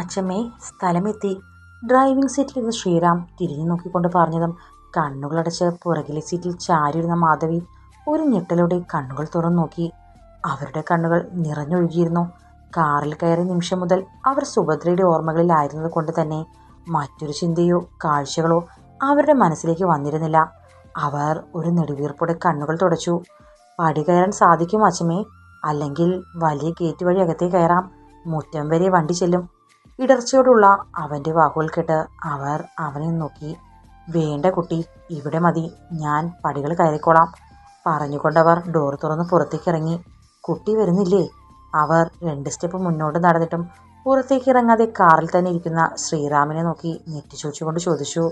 അച്ഛമ്മേ സ്ഥലമെത്തി. ഡ്രൈവിംഗ് സീറ്റിലിരുന്ന് ശ്രീറാം തിരിഞ്ഞു നോക്കിക്കൊണ്ട് പറഞ്ഞതും കണ്ണുകളടച്ച് പുറകിലെ സീറ്റിൽ ചാരിയിരുന്ന മാധവി ഒരു ഞെട്ടലോടെ കണ്ണുകൾ തുറന്നു നോക്കി. അവരുടെ കണ്ണുകൾ നിറഞ്ഞൊഴുകിയിരുന്നു. കാറിൽ കയറിയ നിമിഷം മുതൽ അവർ സുഭദ്രയുടെ ഓർമ്മകളിലായിരുന്നത് കൊണ്ട് തന്നെ മറ്റൊരു ചിന്തയോ കാഴ്ചകളോ അവരുടെ മനസ്സിലേക്ക് വന്നിരുന്നില്ല. അവർ ഒരു നെടുവീർപ്പോടെ കണ്ണുകൾ തുടച്ചു. പടി കയറാൻ സാധിക്കും അച്ഛമേ അല്ലെങ്കിൽ വലിയ ഗേറ്റ് വഴി അകത്തേ കയറാം. മുറ്റം വരെ വണ്ടി ചെല്ലും. ഇടർച്ചയോടുള്ള അവന്റെ വാക്കുകൾ കേട്ട് അവർ അവനെ നോക്കി. വേണ്ട കുട്ടി ഇവിടെ മതി. ഞാൻ പടികൾ കയറിക്കോളാം. പറഞ്ഞുകൊണ്ടവർ ഡോർ തുറന്ന് പുറത്തേക്ക് ഇറങ്ങി കുട്ടി വരുന്നില്ലേ? അവർ രണ്ട് സ്റ്റെപ്പ് മുന്നോട്ട് നടന്നിട്ടും പുറത്തേക്ക് ഇറങ്ങാതെ കാറിൽ തന്നെ ഇരിക്കുന്ന ശ്രീറാമിനെ നോക്കി ഞെട്ടിച്ചോച്ചുകൊണ്ട് ചോദിച്ചു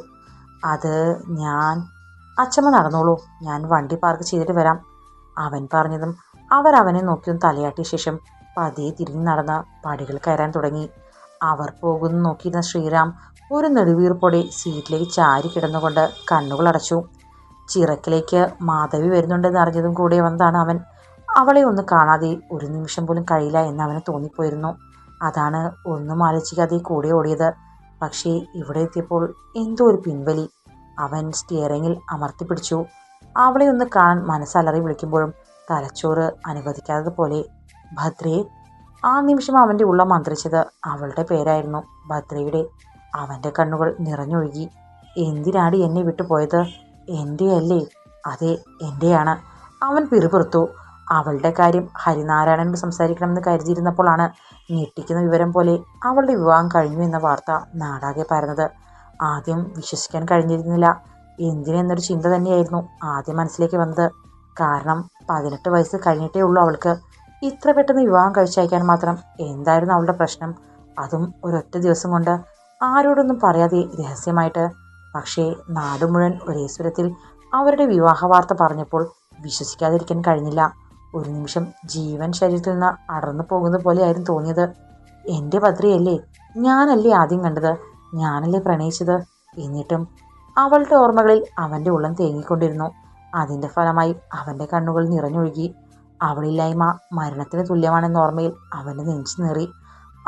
അത് ഞാൻ അച്ഛമ്മ നടന്നോളൂ. ഞാൻ വണ്ടി പാർക്ക് ചെയ്തിട്ട് വരാം. അവൻ പറഞ്ഞതും അവർ അവനെ നോക്കിയും തലയാട്ടിയ ശേഷം പതിയെ തിരിഞ്ഞു നടന്ന് പടികൾ കയറാൻ തുടങ്ങി. അവർ പോകുന്നു. നോക്കിയിരുന്ന ശ്രീറാം ഒരു നെടുവീർപ്പോടെ സീറ്റിലേക്ക് ചാരി കിടന്നുകൊണ്ട് കണ്ണുകൾ അടച്ചു. ചിറക്കിലേക്ക് മാധവി വരുന്നുണ്ടെന്ന് അറിഞ്ഞതും കൂടെ വന്നതാണ് അവൻ. അവളെ ഒന്ന് കാണാതെ ഒരു നിമിഷം പോലും കഴിയില്ല എന്ന് അവന് തോന്നിപ്പോയിരുന്നു. അതാണ് ഒന്നും ആലോചിക്കാതെ കൂടെ ഓടിയത്. പക്ഷേ ഇവിടെ എത്തിയപ്പോൾ എന്തോ ഒരു പിൻവലി. അവൻ സ്റ്റിയറിങ്ങിൽ അമർത്തിപ്പിടിച്ചു അവളെ ഒന്ന് കാണാൻ മനസ്സലറി വിളിക്കുമ്പോഴും തലച്ചോറ് അനുവദിക്കാത്തതുപോലെ ഭദ്രയെ ആ നിമിഷം അവന്റെ ഉള്ള മന്ത്രിച്ചത് അവളുടെ പേരായിരുന്നു ഭദ്രയുടെ. അവന്റെ കണ്ണുകൾ നിറഞ്ഞൊഴുകി. എന്തിനാടി എന്നെ വിട്ടുപോയത് എന്റെ അല്ലേ അതെ എന്റെയാണ് അവൻ പിറുപിറുത്തു. അവളുടെ കാര്യം ഹരിനാരായണനോട് സംസാരിക്കണമെന്ന് കരുതിയിരുന്നപ്പോഴാണ് ഞെട്ടിക്കുന്ന വിവരം പോലെ അവളുടെ വിവാഹം കഴിഞ്ഞു എന്ന വാർത്ത നാടാകെ പരന്നത്. ആദ്യം വിശ്വസിക്കാൻ കഴിഞ്ഞിരുന്നില്ല. എന്തിനെന്നൊരു ചിന്ത തന്നെയായിരുന്നു ആദ്യം മനസ്സിലേക്ക് വന്നത്. കാരണം പതിനെട്ട് വയസ്സ് കഴിഞ്ഞിട്ടേ ഉള്ളൂ അവൾക്ക്. ഇത്ര പെട്ടെന്ന് വിവാഹം കഴിച്ചയക്കാൻ മാത്രം എന്തായിരുന്നു അവളുടെ പ്രശ്നം? അതും ഒരൊറ്റ ദിവസം കൊണ്ട് ആരോടൊന്നും പറയാതെ രഹസ്യമായിട്ട്. പക്ഷേ നാട് മുഴുവൻ ഒരേ സ്വരത്തിൽ അവരുടെ വിവാഹ വാർത്ത പറഞ്ഞപ്പോൾ വിശ്വസിക്കാതിരിക്കാൻ കഴിഞ്ഞില്ല. ഒരു നിമിഷം ജീവൻ ശരീരത്തിൽ നിന്ന് അടർന്നു പോകുന്ന പോലെയായിരുന്നു തോന്നിയത്. എന്റെ ഭദ്രയല്ലേ ഞാനല്ലേ ആദ്യം കണ്ടത്? ഞാനല്ലേ പ്രണയിച്ചത്? എന്നിട്ടും അവളുടെ ഓർമ്മകളിൽ അവന്റെ ഉള്ളം തേങ്ങിക്കൊണ്ടിരുന്നു. അതിന്റെ ഫലമായി അവന്റെ കണ്ണുകൾ നിറഞ്ഞൊഴുകി. അവളില്ലായ്മ മരണത്തിന് തുല്യമാണെന്ന ഓർമ്മയിൽ അവന്റെ നെഞ്ചു നേറി.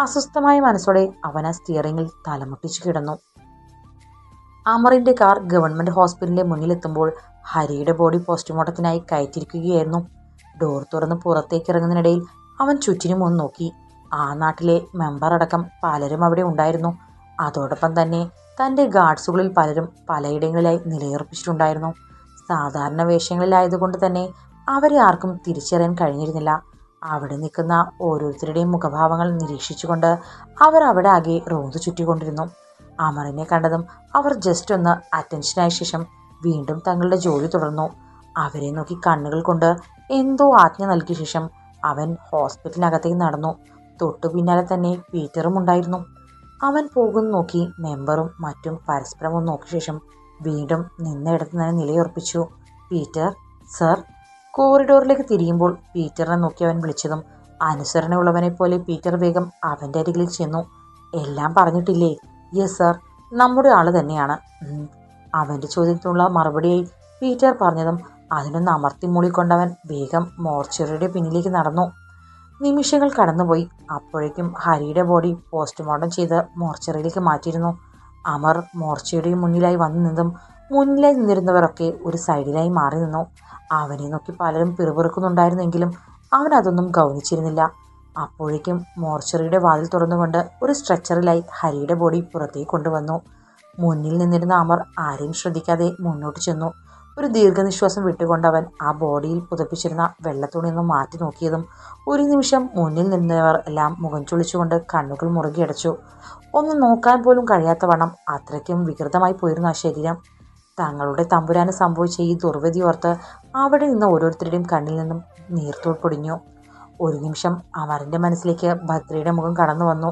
അസ്വസ്ഥമായ മനസ്സോടെ അവൻ ആ സ്റ്റിയറിങ്ങിൽ തലമുട്ടിച്ചു കിടന്നു. അമറിന്റെ കാർ ഗവൺമെന്റ് ഹോസ്പിറ്റലിന്റെ മുന്നിലെത്തുമ്പോൾ ഹരിയുടെ ബോഡി പോസ്റ്റ്മോർട്ടത്തിനായി കയറ്റിരിക്കുകയായിരുന്നു. ഡോർ തുറന്ന് പുറത്തേക്ക് ഇറങ്ങുന്നതിനിടയിൽ അവൻ ചുറ്റിനും ഒന്ന് നോക്കി. ആ നാട്ടിലെ മെമ്പർ അടക്കം പലരും അവിടെ ഉണ്ടായിരുന്നു. അതോടൊപ്പം തന്നെ തന്റെ ഗാർഡ്സുകളിൽ പലരും പലയിടങ്ങളിലായി നിലയുറപ്പിച്ചിട്ടുണ്ടായിരുന്നു. സാധാരണ വേഷങ്ങളിലായതുകൊണ്ട് തന്നെ അവരെ ആർക്കും തിരിച്ചറിയാൻ കഴിഞ്ഞിരുന്നില്ല. അവിടെ നിൽക്കുന്ന ഓരോരുത്തരുടെയും മുഖഭാവങ്ങൾ നിരീക്ഷിച്ചുകൊണ്ട് അവർ അവിടെ ആകെ റോന്തു ചുറ്റിക്കൊണ്ടിരുന്നു. അമറിനെ കണ്ടതും അവർ ജസ്റ്റ് ഒന്ന് അറ്റൻഷനായ ശേഷം വീണ്ടും തങ്ങളുടെ ജോലി തുടർന്നു. അവരെ നോക്കി കണ്ണുകൾ കൊണ്ട് എന്തോ ആജ്ഞ നൽകിയ ശേഷം അവൻ ഹോസ്പിറ്റലിനകത്തേക്ക് നടന്നു. തൊട്ടു പിന്നാലെ തന്നെ പീറ്ററും ഉണ്ടായിരുന്നു. അവൻ പോകുന്ന നോക്കി മെമ്പറും മറ്റും പരസ്പരം ഒന്ന് നോക്കിയ ശേഷം വീണ്ടും നിന്നയിടത്ത് തന്നെ നിലയുറപ്പിച്ചു. പീറ്റർ സർ കോറിഡോറിലേക്ക് തിരിയുമ്പോൾ പീറ്ററിനെ നോക്കി അവൻ വിളിച്ചതും അനുസരണയുള്ളവനെ പോലെ പീറ്റർ വേഗം അവന്റെ അരികിൽ ചെന്നു. എല്ലാം പറഞ്ഞിട്ടില്ലേ? യെസ് സാർ നമ്മുടെ ആൾ തന്നെയാണ്. അവന്റെ ചോദ്യത്തിനുള്ള മറുപടിയായി പീറ്റർ പറഞ്ഞതും അതിനൊന്ന് അമർത്തി മൂളിക്കൊണ്ടവൻ വേഗം മോർച്ചറിയുടെ പിന്നിലേക്ക് നടന്നു. നിമിഷങ്ങൾ കടന്നുപോയി. അപ്പോഴേക്കും ഹരിയുടെ ബോഡി പോസ്റ്റ്മോർട്ടം ചെയ്ത് മോർച്ചറിയിലേക്ക് മാറ്റിയിരുന്നു. അമർ മോർച്ചയുടെ മുന്നിലായി വന്നു നിന്നും മുന്നിലായി നിന്നിരുന്നവരൊക്കെ ഒരു സൈഡിലായി മാറി നിന്നു. അവനെ നോക്കി പലരും പിറുപിറുക്കുന്നുണ്ടായിരുന്നെങ്കിലും അവൻ അതൊന്നും ഗൗനിച്ചിരുന്നില്ല. അപ്പോഴേക്കും മോർച്ചറിയുടെ വാതിൽ തുറന്നുകൊണ്ട് ഒരു സ്ട്രെച്ചറിലായി ഹരിയുടെ ബോഡി പുറത്തേക്ക് കൊണ്ടുവന്നു. മുന്നിൽ നിന്നിരുന്ന അമർ ആരെയും ശ്രദ്ധിക്കാതെ മുന്നോട്ട് ചെന്നു. ഒരു ദീർഘനിശ്വാസം വിട്ടുകൊണ്ട് അവൻ ആ ബോഡിയിൽ പുതപ്പിച്ചിരുന്ന വെള്ളത്തുണി ഒന്ന് മാറ്റി നോക്കിയതും ഒരു നിമിഷം മുന്നിൽ നിന്നവർ എല്ലാം മുഖം ചുളിച്ചുകൊണ്ട് കണ്ണുകൾ മുറുകിയടച്ചു ഒന്ന് നോക്കാൻ പോലും കഴിയാത്ത വണ്ണം അത്രയ്ക്കും വികൃതമായി പോയിരുന്നു ആ ശരീരം. തങ്ങളുടെ തമ്പുരാന് സംഭവിച്ച ഈ ദുർവിധി ഓർത്ത് അവിടെ നിന്ന് ഓരോരുത്തരുടെയും കണ്ണിൽ നിന്നും നീർത്തോൾ പൊടിഞ്ഞു. ഒരു നിമിഷം അമറിന്റെ മനസ്സിലേക്ക് ഭദ്രയുടെ മുഖം കടന്നു വന്നു.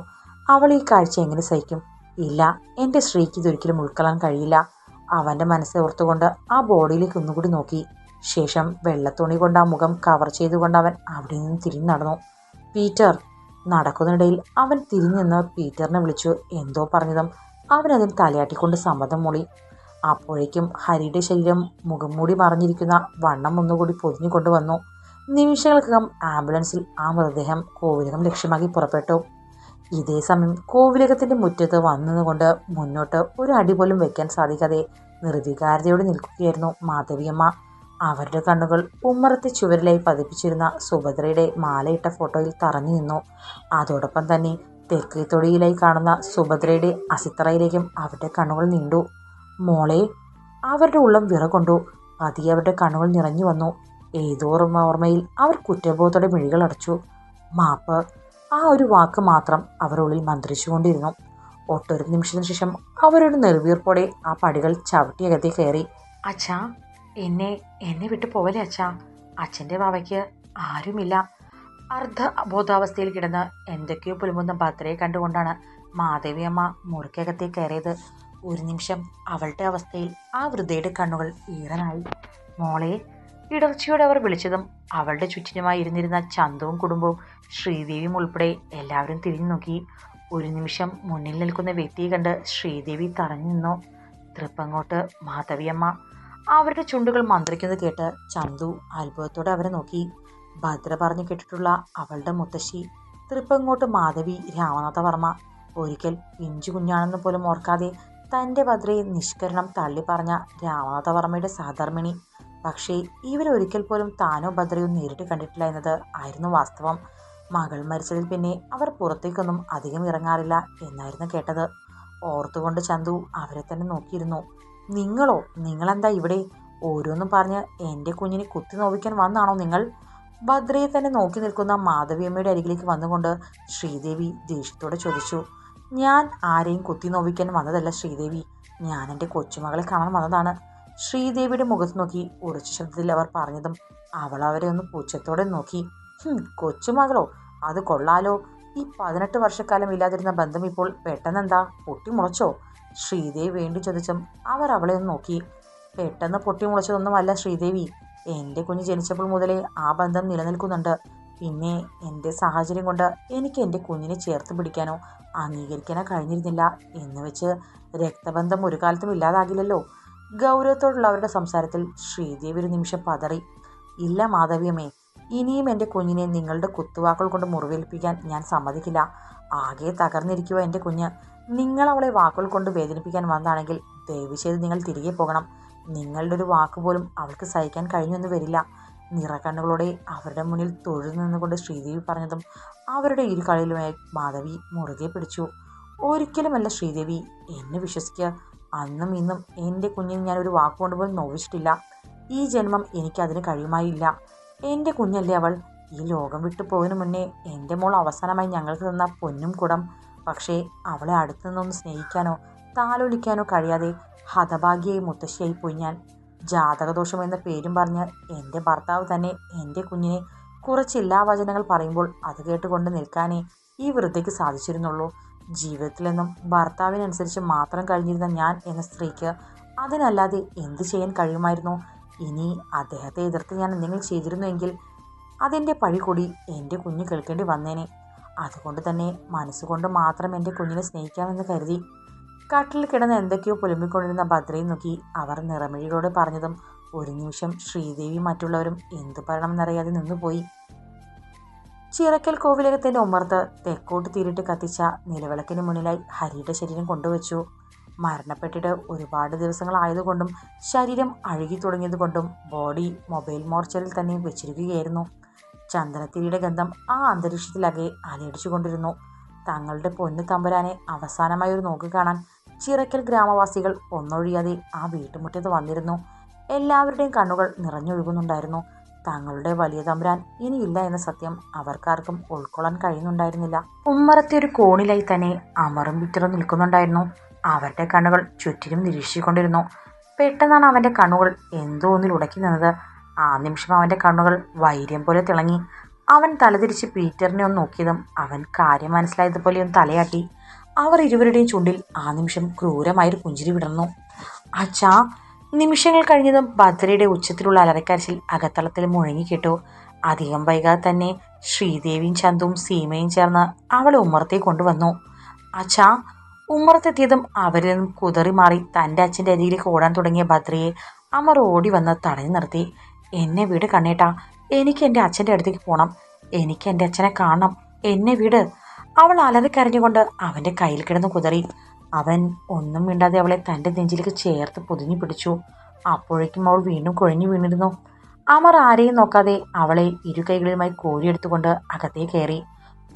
അവൾ ഈ കാഴ്ച എങ്ങനെ സഹിക്കും? ഇല്ല എന്റെ സ്ത്രീക്ക് ഇതൊരിക്കലും ഉൾക്കൊള്ളാൻ കഴിയില്ല. അവന്റെ മനസ്സ് ഓർത്തുകൊണ്ട് ആ ബോഡിയിലേക്ക് ഒന്നുകൂടി നോക്കി. ശേഷം വെള്ളത്തുണി കൊണ്ട് ആ മുഖം കവർ ചെയ്തുകൊണ്ട് അവൻ അവിടെ നിന്ന് തിരിഞ്ഞു നടന്നു. പീറ്റർ നടക്കുന്നതിനിടയിൽ അവൻ തിരിഞ്ഞു നിന്ന് പീറ്ററിനെ വിളിച്ചു. എന്തോ പറഞ്ഞതും അവനതിന് തലയാട്ടിക്കൊണ്ട് സമ്മതം മൂളി. അപ്പോഴേക്കും ഹരിയുടെ ശരീരം മുഖം മൂടി മറിഞ്ഞിരിക്കുന്ന വണ്ണം ഒന്നുകൂടി പൊതിഞ്ഞുകൊണ്ട് വന്നു നിമിഷങ്ങൾക്കകം ആംബുലൻസിൽ ആ മൃതദേഹം കോവിലകം ലക്ഷ്യമാക്കി പുറപ്പെട്ടു. ഇതേ സമയം കോവിലകത്തിന്റെ മുറ്റത്ത് വന്നതുകൊണ്ട് മുന്നോട്ട് ഒരു അടി പോലും വെക്കാൻ സാധിക്കാതെ നിർവികാരതയോടെ നിൽക്കുകയായിരുന്നു മാധവിയമ്മ. അവരുടെ കണ്ണുകൾ ഉമ്മറത്തെ ചുവരിലായി പതിപ്പിച്ചിരുന്ന സുഭദ്രയുടെ മാലയിട്ട ഫോട്ടോയിൽ തറഞ്ഞു നിന്നു. അതോടൊപ്പം തന്നെ തെക്കേ തൊടിയിലായി കാണുന്ന സുഭദ്രയുടെ അസിത്രയിലേക്കും അവരുടെ കണ്ണുകൾ നീണ്ടു. മോളെ അവരുടെ ഉള്ളം വിറകൊണ്ടു. പതി അവരുടെ കണ്ണുകൾ നിറഞ്ഞു വന്നു. ഏതോർമ്മ ഓർമ്മയിൽ അവർ കുറ്റബോധത്തോടെ മിഴികൾ അടച്ചു. മാപ്പ് ആ ഒരു വാക്ക് മാത്രം അവരുള്ളിൽ മന്ത്രിച്ചുകൊണ്ടിരുന്നു. ഒട്ടൊരു നിമിഷത്തിന് ശേഷം അവരൊരു നെറുവീർപ്പോടെ ആ പടികൾ ചവിട്ടിയകത്തി കയറി. അച്ഛാ എന്നെ എന്നെ വിട്ടു പോവലേ അച്ഛാ? അച്ഛന്റെ വാവയ്ക്ക് ആരുമില്ല. അർദ്ധ ബോധാവസ്ഥയിൽ കിടന്ന് എന്തൊക്കെയോ പുലുമുന്ന ഭദ്രയെ കണ്ടുകൊണ്ടാണ് മാധവിയമ്മ മുറിക്കകത്തേക്ക് കയറിയത്. ഒരു നിമിഷം അവളുടെ അവസ്ഥയിൽ ആ വൃദ്ധയുടെ കണ്ണുകൾ ഈറനായി. മോളെ ഇടർച്ചയോടെ അവർ വിളിച്ചതും അവളുടെ ചുറ്റിനുമായി ഇരുന്നിരുന്ന ചന്തവും കുടുംബവും ശ്രീദേവിയും ഉൾപ്പെടെ എല്ലാവരും തിരിഞ്ഞു നോക്കി ഒരു നിമിഷം മുന്നിൽ നിൽക്കുന്ന വ്യക്തിയെ കണ്ട് ശ്രീദേവി തറഞ്ഞു നിന്നു. തൃപ്പങ്ങോട്ട് മാധവിയമ്മ അവരുടെ ചുണ്ടുകൾ മന്ത്രിക്കുന്നത് കേട്ട് ചന്തു അത്ഭുതത്തോടെ അവരെ നോക്കി. ഭദ്ര പറഞ്ഞു കേട്ടിട്ടുള്ള അവളുടെ മുത്തശ്ശി തൃപ്പങ്ങോട്ട് മാധവി രാമനാഥ വർമ്മ ഒരിക്കൽ പിഞ്ചു കുഞ്ഞാണെന്ന് പോലും ഓർക്കാതെ തന്റെ ഭദ്രയെ നിഷ്കരണം തള്ളി പറഞ്ഞ രാമനാഥവർമ്മയുടെ സഹധർമ്മിണി. പക്ഷേ ഇവരൊരിക്കൽ പോലും താനോ ഭദ്രയോ നേരിട്ട് കണ്ടിട്ടില്ല എന്നത് ആയിരുന്നു വാസ്തവം. മകൾ മരിച്ചതിൽ പിന്നെ അവർ പുറത്തേക്കൊന്നും അധികം ഇറങ്ങാറില്ല എന്നായിരുന്നു കേട്ടത്. ഓർത്തുകൊണ്ട് ചന്തു അവരെ തന്നെ നോക്കിയിരുന്നു. നിങ്ങളോ? നിങ്ങളെന്താ ഇവിടെ? ഓരോന്നും പറഞ്ഞ് എന്റെ കുഞ്ഞിനെ കുത്തി നോവിക്കാൻ വന്നാണോ നിങ്ങൾ? ഭദ്രയെ തന്നെ നോക്കി നിൽക്കുന്ന മാധവിയമ്മയുടെ അരികിലേക്ക് വന്നുകൊണ്ട് ശ്രീദേവി ദേഷ്യത്തോടെ ചോദിച്ചു. ഞാൻ ആരെയും കുത്തി നോവിക്കാൻ വന്നതല്ല ശ്രീദേവി. ഞാൻ എന്റെ കൊച്ചുമകളെ കാണാൻ വന്നതാണ്. ശ്രീദേവിയുടെ മുഖത്ത് നോക്കി ഉറച്ച ശബ്ദത്തിൽ അവർ പറഞ്ഞതും അവൾ അവരെ ഒന്ന് പൂച്ചത്തോടെ നോക്കി. "ഹും, കൊച്ചുമകളോ? അത് കൊള്ളാലോ. ഈ പതിനെട്ട് വർഷക്കാലം ഇല്ലാതിരുന്ന ബന്ധം ഇപ്പോൾ പെട്ടെന്നെന്താ? പൊട്ടിമുളച്ചോ? ശ്രീദേവി വേണ്ടി ചോദിച്ചും അവർ അവളെ ഒന്ന് നോക്കി. പെട്ടെന്ന് പൊട്ടിമുളച്ചതൊന്നുമല്ല ശ്രീദേവി. എന്റെ കുഞ്ഞ് ജനിച്ചപ്പോൾ മുതലേ ആ ബന്ധം നിലനിൽക്കുന്നുണ്ട്. പിന്നെ എന്റെ സാഹചര്യം കൊണ്ട് എനിക്ക് എന്റെ കുഞ്ഞിനെ ചേർത്ത് പിടിക്കാനോ അംഗീകരിക്കാനോ കഴിഞ്ഞിരുന്നില്ല. എന്ന് വെച്ച് രക്തബന്ധം ഒരു കാലത്തും ഇല്ലാതാകില്ലല്ലോ. ഗൗരവത്തോടുള്ള അവരുടെ സംസാരത്തിൽ ശ്രീദേവി ഒരു നിമിഷം പതറി. ഇല്ല മാധവിയമ്മേ ഇനിയും എന്റെ കുഞ്ഞിനെ നിങ്ങളുടെ കുത്തുവാക്കൾ കൊണ്ട് മുറിവേൽപ്പിക്കാൻ ഞാൻ സമ്മതിക്കില്ല. ആകെ തകർന്നിരിക്കുക എന്റെ കുഞ്ഞ്. നിങ്ങൾ അവളെ വാക്കുകൾ കൊണ്ട് വേദനിപ്പിക്കാൻ വന്നതാണെങ്കിൽ ദയവ് ചെയ്ത് നിങ്ങൾ തിരികെ പോകണം. നിങ്ങളുടെ ഒരു വാക്ക് പോലും അവൾക്ക് സഹിക്കാൻ കഴിഞ്ഞൊന്നും വരില്ല. നിറക്കണ്ണുകളോടെ അവരുടെ മുന്നിൽ തൊഴിൽ നിന്നുകൊണ്ട് ശ്രീദേവി പറഞ്ഞതും അവരുടെ ഇരു കളിയിലുമായി മാധവി മുറുകെ പിടിച്ചു. ഒരിക്കലുമല്ല ശ്രീദേവി എന്നെ വിശ്വസിക്കുക അന്നും ഇന്നും എന്റെ കുഞ്ഞിന് ഞാൻ ഒരു വാക്കുകൊണ്ട് പോലും നോവിച്ചിട്ടില്ല. ഈ ജന്മം എനിക്ക് അതിന് കഴിയുമായില്ല. എന്റെ കുഞ്ഞല്ലേ അവൾ? ഈ ലോകം വിട്ടു പോയതിനു മുന്നേ എന്റെ മോൾ അവസാനമായി ഞങ്ങൾക്ക് തന്ന പൊന്നും കുടം. പക്ഷേ അവളെ അടുത്തു നിന്നൊന്ന് സ്നേഹിക്കാനോ താലോലിക്കാനോ കഴിയാതെ ഹതഭാഗ്യയായി മുത്തശ്ശിയായി പോയി ഞാൻ. ജാതകദോഷം എന്ന പേരും പറഞ്ഞ് എന്റെ ഭർത്താവ് തന്നെ എന്റെ കുഞ്ഞിനെ കുറച്ച് ഇല്ലാവചനങ്ങൾ പറയുമ്പോൾ അത് കേട്ടുകൊണ്ട് നിൽക്കാനേ ഈ വൃദ്ധയ്ക്ക് സാധിച്ചിരുന്നുള്ളൂ. ജീവിതത്തിലെന്നും ഭർത്താവിനനുസരിച്ച് മാത്രം കഴിഞ്ഞിരുന്ന ഞാൻ എന്ന സ്ത്രീക്ക് അതിനല്ലാതെ എന്ത് ചെയ്യാൻ കഴിയുമായിരുന്നു? ഇനി അദ്ദേഹത്തെ എതിർത്ത് ഞാൻ എന്തെങ്കിലും ചെയ്തിരുന്നുവെങ്കിൽ അതിന്റെ പഴി കൂടി എന്റെ കുഞ്ഞ് കേൾക്കേണ്ടി വന്നേനെ. അതുകൊണ്ട് തന്നെ മനസ്സുകൊണ്ട് മാത്രം എന്റെ കുഞ്ഞിനെ സ്നേഹിക്കാമെന്ന് കരുതി കട്ടിൽ കിടന്ന് എന്തൊക്കെയോ പുലമ്പിക്കൊണ്ടിരുന്ന ഭദ്രയെ നോക്കി അവർ നിറമിഴികളോട് പറഞ്ഞതും ഒരു നിമിഷം ശ്രീദേവി മറ്റുള്ളവരും എന്തു പറയണമെന്നറിയാതെ നിന്നുപോയി. ചിറക്കൽ കോവിലകത്തിന്റെ ഉമ്മർത്ത് തെക്കോട്ട് തീരിട്ട് കത്തിച്ച നിലവിളക്കിന് മുന്നിലായി ഹരിയുടെ ശരീരം കൊണ്ടുവച്ചു. മരണപ്പെട്ടിട്ട് ഒരുപാട് ദിവസങ്ങളായതുകൊണ്ടും ശരീരം അഴുകി തുടങ്ങിയതുകൊണ്ടും ബോഡി മൊബൈൽ മോർച്ചറിൽ തന്നെ വെച്ചിരിക്കുകയായിരുന്നു. ചന്ദനത്തിരിയുടെ ഗന്ധം ആ അന്തരീക്ഷത്തിലകെ അലയടിച്ചുകൊണ്ടിരുന്നു. തങ്ങളുടെ പൊന്നു തമ്പുരാനെ അവസാനമായി ഒരു നോക്ക് കാണാൻ ചിറക്കൽ ഗ്രാമവാസികൾ ഒന്നൊഴിയാതെ ആ വീട്ടുമുറ്റത്ത് വന്നിരുന്നു. എല്ലാവരുടെയും കണ്ണുകൾ നിറഞ്ഞൊഴുകുന്നുണ്ടായിരുന്നു. തങ്ങളുടെ വലിയ തമ്പുരാൻ ഇനിയില്ല എന്ന സത്യം അവർക്കാർക്കും ഉൾക്കൊള്ളാൻ കഴിയുന്നുണ്ടായിരുന്നില്ല. ഉമ്മറത്തെ ഒരു കോണിലായി തന്നെ അമറും വിറ്ററും നിൽക്കുന്നുണ്ടായിരുന്നു. അവരുടെ കണ്ണുകൾ ചുറ്റിലും നിരീക്ഷിച്ചുകൊണ്ടിരുന്നു. പെട്ടെന്നാണ് അവന്റെ കണ്ണുകൾ എന്തോ ഒന്നിൽ ഉടക്കി നിന്നത്. ആ നിമിഷം അവന്റെ കണ്ണുകൾ വൈര്യം പോലെ തിളങ്ങി. അവൻ തലതിരിച്ച് പീറ്ററിനെ ഒന്ന് നോക്കിയതും അവൻ കാര്യം മനസ്സിലായതുപോലെ ഒന്ന് തലയാട്ടി അവർ ഇരുവരുടെയും ചുണ്ടിൽ ആ നിമിഷം ക്രൂരമായൊരു പുഞ്ചിരി വിടർന്നു. അച്ഛാ നിമിഷങ്ങൾ കഴിഞ്ഞതും ഭദ്രയുടെ ഉച്ചത്തിലുള്ള അലറിക്കരച്ചിൽ അകത്തളത്തിൽ മുഴങ്ങിക്കിട്ടു അധികം വൈകാതെ തന്നെ ശ്രീദേവിയും ചന്തുവും സീമയും ചേർന്ന് അവളെ ഉമ്മറത്തേക്ക് കൊണ്ടുവന്നു. അച്ഛാ ഉമ്മറത്തെത്തിയതും അവരിൽ നിന്നും കുതറി മാറി തന്റെ അച്ഛന്റെ അരികിലേക്ക് ഓടാൻ തുടങ്ങിയ ഭദ്രയെ അമർ ഓടി വന്ന് തടഞ്ഞു നിർത്തി. എന്നെ വീട് കണ്ണേട്ടാ എനിക്ക് എന്റെ അച്ഛന്റെ അടുത്തേക്ക് പോകണം എനിക്ക് എന്റെ അച്ഛനെ കാണണം. എന്നെ വിട്. അവൾ അലറിക്കരഞ്ഞുകൊണ്ട് അവന്റെ കയ്യിൽ കിടന്ന് കുതറി. അവൻ ഒന്നും മിണ്ടാതെ അവളെ തന്റെ നെഞ്ചിലേക്ക് ചേർത്ത് പൊതിഞ്ഞു പിടിച്ചു. അപ്പോഴേക്കും അവൾ വീണ്ടും കുഴഞ്ഞു വീണിരുന്നു. അമർ ആരെയും നോക്കാതെ അവളെ ഇരു കൈകളിലുമായി കോരിയെടുത്തുകൊണ്ട് അകത്തേ കയറി.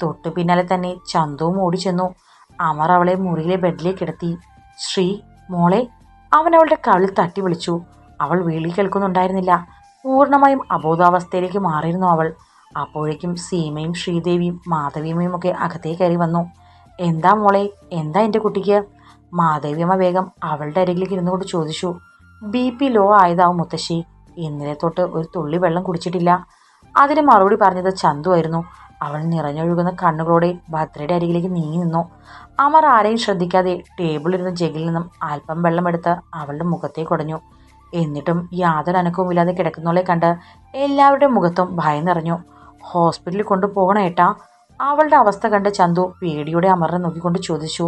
തൊട്ടു പിന്നാലെ തന്നെ ചന്തവും ഓടിച്ചെന്നു അമർ അവളെ മുറിയിലെ ബെഡിലേക്ക് കിടത്തി. ശ്രീ മോളെ അവൻ അവളുടെ കവിളിൽ തട്ടി വിളിച്ചു. അവൾ വീളി കേൾക്കുന്നുണ്ടായിരുന്നില്ല. പൂർണമായും അബോധാവസ്ഥയിലേക്ക് മാറിയിരുന്നു അവൾ. അപ്പോഴേക്കും സീമയും ശ്രീദേവിയും മാധവിയമ്മയും ഒക്കെ അകത്തേ കയറി വന്നു. എന്താ മോളെ എന്താ എന്റെ കുട്ടിക്ക്? മാധവിയമ്മ വേഗം അവളുടെ അരികിലേക്ക് ഇരുന്നു കൊണ്ട് ചോദിച്ചു. ബി പി ലോ ആയതാവും മുത്തശ്ശി. ഇന്നലെ തൊട്ട് ഒരു തുള്ളി വെള്ളം കുടിച്ചിട്ടില്ല. അതിന് മറുപടി പറഞ്ഞത് ചന്തു ആയിരുന്നു. അവൾ നിറഞ്ഞൊഴുകുന്ന കണ്ണുകളോടെ ഭദ്രയുടെ അരികിലേക്ക് നീങ്ങി നിന്നു. അമർ ആരെയും ശ്രദ്ധിക്കാതെ ടേബിളിലിരുന്ന ജഗിൽ നിന്നും അല്പം വെള്ളമെടുത്ത് അവളുടെ മുഖത്തേക്ക് കുടഞ്ഞു എന്നിട്ടും യാതൊരു അനക്കവുമില്ലാതെ കിടക്കുന്നവളെ കണ്ട് എല്ലാവരുടെ മുഖത്തും ഭയം നിറഞ്ഞു. ഹോസ്പിറ്റലിൽ കൊണ്ടുപോകണം ഏട്ടാ. അവളുടെ അവസ്ഥ കണ്ട് ചന്തു പേടിയോടെ അമറിനെ നോക്കിക്കൊണ്ട് ചോദിച്ചു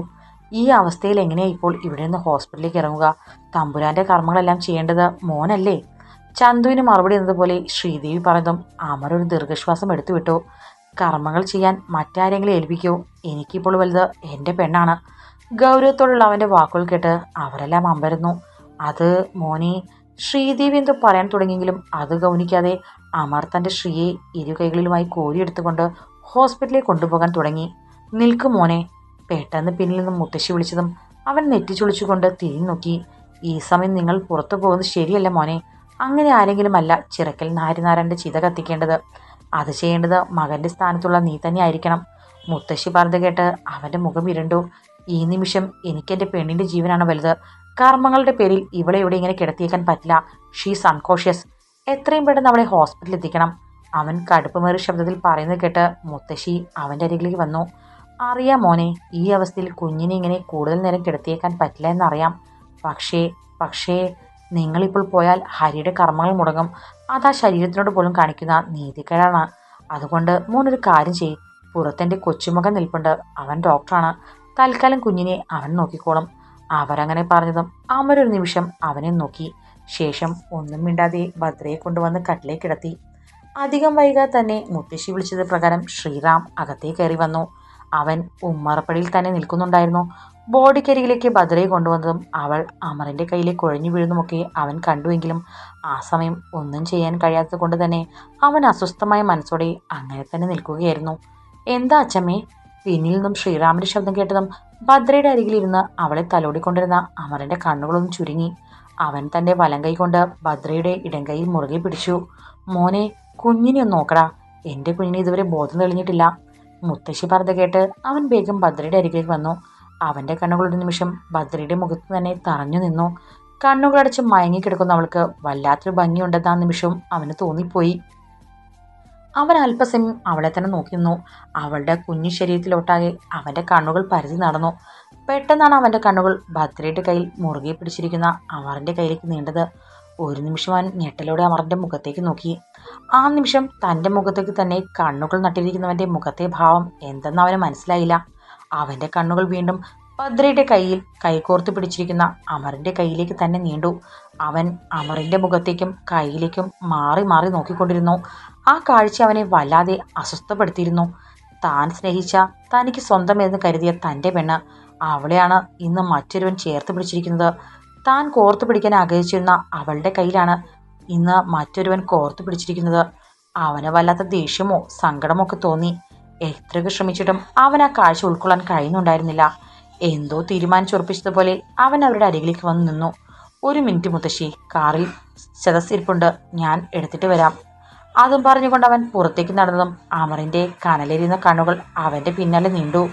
ഈ അവസ്ഥയിൽ എങ്ങനെയാ ഇപ്പോൾ ഇവിടെ നിന്ന് ഹോസ്പിറ്റലിലേക്ക് ഇറങ്ങുക? തമ്പുരാന്റെ കർമ്മങ്ങളെല്ലാം ചെയ്യേണ്ടത് മോനല്ലേ? ചന്തുവിന് മറുപടി എന്നതുപോലെ ശ്രീദേവി പറഞ്ഞതും അമർ ഒരു ദീർഘശ്വാസം എടുത്തുവിട്ടു. കർമ്മങ്ങൾ ചെയ്യാൻ മറ്റാരെങ്കിലും ഏൽപ്പിക്കൂ. എനിക്കിപ്പോൾ വലുത് എന്റെ പെണ്ണാണ്. ഗൗരവത്തോടുള്ള അവന്റെ വാക്കുകൾ കേട്ട് അവരെല്ലാം അമ്പരുന്നു. അത് മോനെ ശ്രീദേവി എന്തോ പറയാൻ തുടങ്ങിയെങ്കിലും അത് ഗൗനിക്കാതെ അമർ തന്റെ ശ്രീയെ ഇരുകൈകളിലുമായി കോരിയെടുത്തുകൊണ്ട് ഹോസ്പിറ്റലിൽ കൊണ്ടുപോകാൻ തുടങ്ങി. നിൽക്കു മോനെ. പെട്ടെന്ന് പിന്നിൽ നിന്നും മുത്തശ്ശി വിളിച്ചതും അവൻ നെറ്റിച്ചുളിച്ചുകൊണ്ട് തിരിഞ്ഞു നോക്കി. ഈ സമയം നിങ്ങൾ പുറത്തു പോകുന്നത് ശരിയല്ല മോനെ. അങ്ങനെ ആരെങ്കിലും അല്ല ചിറക്കൽ നാരിനാരന്റെ ചിത കത്തിക്കേണ്ടത്. അത് ചെയ്യേണ്ടത് മകന്റെ സ്ഥാനത്തുള്ള നീ തന്നെ ആയിരിക്കണം. മുത്തശ്ശി പറഞ്ഞു കേട്ട് അവന്റെ മുഖം ഇരുണ്ടു. ഈ നിമിഷം എനിക്കെന്റെ പെണ്ണിന്റെ ജീവനാണ് വലുത്. കർമ്മങ്ങളുടെ പേരിൽ ഇവളെ ഇവിടെ ഇങ്ങനെ കിടത്തിയേക്കാൻ പറ്റില്ല. ഷീസ് അൺകോഷ്യസ് എത്രയും പെട്ടെന്ന് അവളെ ഹോസ്പിറ്റലിൽ എത്തിക്കണം. അവൻ കടുപ്പമേറിയ ശബ്ദത്തിൽ പറയുന്നത് കേട്ട് മുത്തശ്ശി അവന്റെ അരികിലേക്ക് വന്നു. അറിയാം മോനെ ഈ അവസ്ഥയിൽ കുഞ്ഞിനെ ഇങ്ങനെ കൂടുതൽ നേരം കിടത്തിയേക്കാൻ പറ്റില്ല എന്നറിയാം. പക്ഷേ പക്ഷേ നിങ്ങളിപ്പോൾ പോയാൽ ഹരിയുടെ കർമ്മങ്ങൾ മുടങ്ങും. അത് ആ ശരീരത്തിനോട് പോലും കാണിക്കുന്ന നീതിക്കേടാണ് അതുകൊണ്ട് മോനൊരു കാര്യം ചെയ് പുറത്തെന്റെ കൊച്ചുമകൻ നിൽപ്പുണ്ട്. അവൻ ഡോക്ടറാണ്. തൽക്കാലം കുഞ്ഞിനെ അവൻ നോക്കിക്കോളും. അവരങ്ങനെ പറഞ്ഞതും അമരൊരു നിമിഷം അവനെ നോക്കി. ശേഷം ഒന്നും മിണ്ടാതെ ഭദ്രയെ കൊണ്ടുവന്ന് കട്ടിലേ കിടത്തി. അധികം വൈകാതെ തന്നെ മുത്തശ്ശി വിളിച്ചത് പ്രകാരം ശ്രീറാം അകത്തേ കയറി വന്നു. അവൻ ഉമ്മറപ്പടിയിൽ തന്നെ നിൽക്കുന്നുണ്ടായിരുന്നു. ബോഡിക്കരികിലേക്ക് ഭദ്രയെ കൊണ്ടുവന്നതും അവൾ അമറിന്റെ കയ്യിലെ കുഴഞ്ഞു വീഴുന്നതുമൊക്കെ അവൻ കണ്ടുവെങ്കിലും ആ സമയം ഒന്നും ചെയ്യാൻ കഴിയാത്തത് കൊണ്ട് തന്നെ അവൻ അസ്വസ്ഥമായ മനസ്സോടെ അങ്ങനെ തന്നെ നിൽക്കുകയായിരുന്നു. എന്താ അച്ഛമ്മേ? പിന്നിൽ നിന്നും ശ്രീറാമിന്റെ ശബ്ദം കേട്ടതും ഭദ്രയുടെ അരികിലിരുന്ന് അവളെ തലോടിക്കൊണ്ടിരുന്ന അമറിന്റെ കണ്ണുകളൊന്നും ചുരുങ്ങി. അവൻ തന്റെ വലം കൈ കൊണ്ട് ഭദ്രയുടെ കൈയിൽ മുറുകെ പിടിച്ചു. മോനെ കുഞ്ഞിനെ ഒന്ന് നോക്കടാ. എന്റെ കുഞ്ഞിനെ ഇതുവരെ ബോധം തെളിഞ്ഞിട്ടില്ല. മുത്തശ്ശി പറഞ്ഞ കേട്ട് അവൻ വേഗം ഭദ്രയുടെ അരികിലേക്ക് വന്നു. അവന്റെ കണ്ണുകളൊരു നിമിഷം ഭദ്രയുടെ മുഖത്ത് തന്നെ തറഞ്ഞു നിന്നു. കണ്ണുകളടച്ച് മയങ്ങിക്കിടക്കുന്ന അവൾക്ക് വല്ലാത്തൊരു ഭംഗിയുണ്ടെന്ന് ആ നിമിഷം അവന് തോന്നിപ്പോയി. അവൻ അല്പസമയം അവളെ തന്നെ നോക്കി നിന്നു. അവളുടെ കുഞ്ഞു ശരീരത്തിലോട്ടാകെ അവന്റെ കണ്ണുകൾ പരതി നടന്നു. പെട്ടെന്നാണ് അവന്റെ കണ്ണുകൾ ഭദ്രയുടെ കയ്യിൽ മുറുകെ പിടിച്ചിരിക്കുന്ന അമറിന്റെ കയ്യിലേക്ക് നീണ്ടത്. ഒരു നിമിഷം അവൻ ഞെട്ടലോടെ അമറിന്റെ മുഖത്തേക്ക് നോക്കി. ആ നിമിഷം തന്റെ മുഖത്തേക്ക് തന്നെ കണ്ണുകൾ നട്ടിരിക്കുന്നവന്റെ മുഖത്തെ ഭാവം എന്തെന്ന് അവന് മനസ്സിലായില്ല. അവന്റെ കണ്ണുകൾ വീണ്ടും ഭദ്രയുടെ കയ്യിൽ കൈകോർത്ത് പിടിച്ചിരിക്കുന്ന അമറിന്റെ കയ്യിലേക്ക് തന്നെ നീണ്ടു. അവൻ അമറിന്റെ മുഖത്തേക്കും കയ്യിലേക്കും മാറി മാറി നോക്കിക്കൊണ്ടിരുന്നു. ആ കാഴ്ച അവനെ വല്ലാതെ അസ്വസ്ഥപ്പെടുത്തിയിരുന്നു. താൻ സ്നേഹിച്ച തനിക്ക് സ്വന്തം എന്ന് കരുതിയ തന്റെ പെണ്ണ് അവളെയാണ് ഇന്ന് മറ്റൊരുവൻ ചേർത്ത് പിടിച്ചിരിക്കുന്നത്. താൻ കോർത്തു പിടിക്കാൻ ആഗ്രഹിച്ചിരുന്ന അവളുടെ കയ്യിലാണ് ഇന്ന് മറ്റൊരുവൻ കോർത്തു പിടിച്ചിരിക്കുന്നത്. അവന് വല്ലാത്ത ദേഷ്യമോ സങ്കടമോ ഒക്കെ തോന്നി. എത്രയൊക്കെ ശ്രമിച്ചിട്ടും അവൻ ആ കാഴ്ച ഉൾക്കൊള്ളാൻ കഴിയുന്നുണ്ടായിരുന്നില്ല. എന്തോ തീരുമാനിച്ചുറപ്പിച്ചതുപോലെ അവൻ അവരുടെ അരികിലേക്ക് വന്നു നിന്നു. ഒരു മിനിറ്റ് മുത്തശ്ശി കാറിൽ സദസ്സിരിപ്പുണ്ട് ഞാൻ എടുത്തിട്ട് വരാം. അതും പറഞ്ഞുകൊണ്ട് അവൻ പുറത്തേക്ക് നടന്നതും അമറിന്റെ കനലെരിയുന്ന കണ്ണുകൾ അവന്റെ പിന്നാലെ നീണ്ടു.